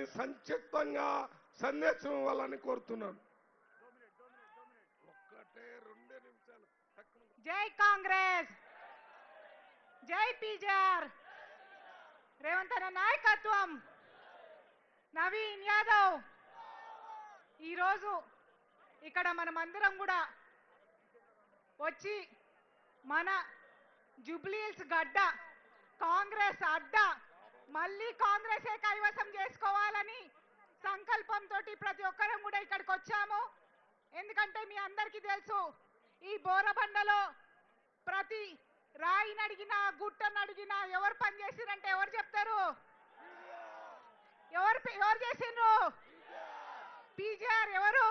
అది సంక్షిప్తంగా సందేశం ఇవ్వాలని కోరుతున్నాను. ఒక్కటే రెండే నిమిషాలు. జై కాంగ్రెస్. జై పీజార్ రేవంత్ అన్న నాయకత్వం. నవీన్ యాదవ్. ఈరోజు ఇక్కడ మనమందరం కూడా వచ్చి మన జుబ్లీల్స్ గడ్డ కాంగ్రెస్ అడ్డ మళ్ళీ కాంగ్రెసే కైవసం చేసుకోవాలని సంకల్పంతో ప్రతి ఒక్కరం కూడా ఇక్కడికి వచ్చాము. ఎందుకంటే మీ అందరికీ తెలుసు ఈ బోరబండలో ప్రతి రాయిని అడిగినా గుట్టను అడిగినా ఎవరు పని చేసిరంటే ఎవరు చెప్తారు? ఎవరు ఎవరు చేసిండ్రు? పీజేఆర్ ఎవరు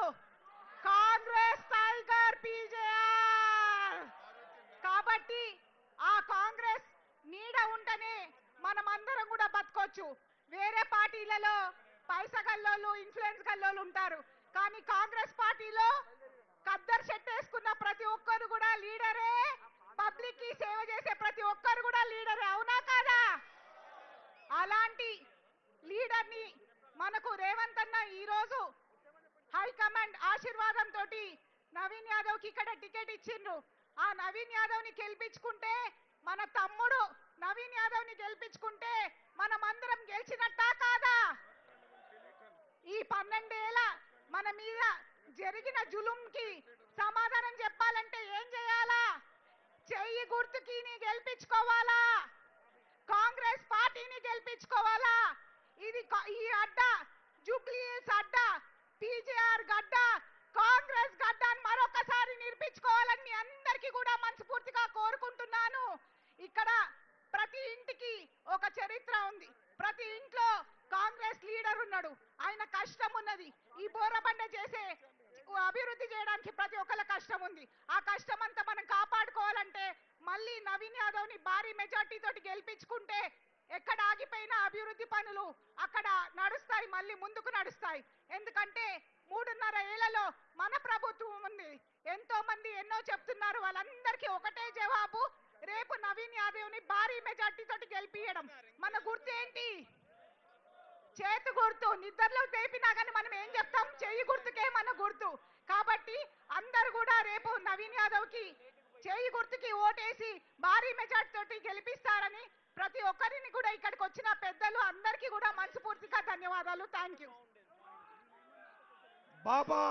కాంగ్రెస్ టైగర్ పీజేఆర్ కాబట్టి ఆ కాంగ్రెస్ నీడ ఉంటేనే మనం అందరం కూడా బతకొచ్చు వేరే పార్టీలలో పైస గల్లోళ్ళు ఇన్ఫ్లుయెన్స్ గల్లోళ్ళు ఉంటారు. కానీ కాంగ్రెస్ పార్టీలో కద్దరు షెట్ వేసుకున్న ప్రతి ఒక్కరు కూడా లీడరే. పబ్లిక్కి సేవ చేసే ప్రతి ఒక్కరు కూడా లీడరే. అవునా కాదా? అలాంటి లీడర్ని మనకు రేవంత్ అన్న ఈ రోజు హైకమాండ్ ఆశీర్వాదంతో నవీన్ యాదవ్కి ఇక్కడ టికెట్ ఇచ్చిండ్రు. ఆ నవీన్ యాదవ్ని గెలిపించుకుంటే మన తమ్ముడు నవీన్ యాదవ్ని గెలిపించుకుంటే మనం అందరం గెలిచినట్టా కాదా? ఈ పన్నెండేళ్ళ మన మీద జరిగిన జులుంకి సమాధానం చెప్పాలంటే ఏం చేయాలా? చెయ్యి గుర్తుకి నీ గెలిపించుకోవాలా కాంగ్రెస్ పార్టీని గెలిపించుకోవాలా ఇది కా- ఈ అడ్డ జూబ్లీహిల్స్ అడ్డ పీజేఆర్ గడ్డ కాంగ్రెస్ గడ్డ అని మరొకసారి నిరూపించుకోవాలని మీ అందరికీ కూడా మనస్ఫూర్తిగా కోరుకుంటున్నాను ఇక్కడ ప్రతి ఇంటికి ఒక చరిత్ర ఉంది. ప్రతి ఇంట్లో కాంగ్రెస్ లీడర్ ఉన్నాడు. ఆయన కష్టం ఉన్నది. ఈ బోరబండ చేసే అభివృద్ధి చేయడానికి ప్రతి ఒక్కళ్ళ కష్టం ఉంది. ఆ కష్టం అంతా మనం కాపాడుకోవాలంటే మళ్ళీ నవీన్ యాదవ్ని భారీ మెజార్టీ తోటి గెలిపించుకుంటే ఎక్కడ ఆగిపోయిన అభివృద్ధి పనులు అక్కడ నడుస్తాయి మళ్ళీ ముందుకు నడుస్తాయి. ఎందుకంటే మూడున్నర ఏళ్ళలో మన ప్రభుత్వం ఉంది. ఎంతో మంది ఎన్నో చెప్తున్నారు. వాళ్ళందరికీ ఒకటే జవాబు రేపు భారీ మెజార్టీ తోటి గెలిపియడం. మన గుర్తు ఏంటి చేతి గుర్తు. నిద్రలో లేపినా కానీ మనం ఏం చెప్తాం? చెయ్యి గుర్తుకే మన గుర్తు. కాబట్టి అందరు కూడా రేపు నవీన్ యాదవ్కి చెయ్యి గుర్తుకి ఓటేసి భారీ మెజార్టీ తోటి గెలిపిస్తారని ప్రతి ఒక్కరిని కూడా ఇక్కడికి వచ్చిన పెద్దలు అందరికీ కూడా మనస్ఫూర్తిగా ధన్యవాదాలు. Thank you Baba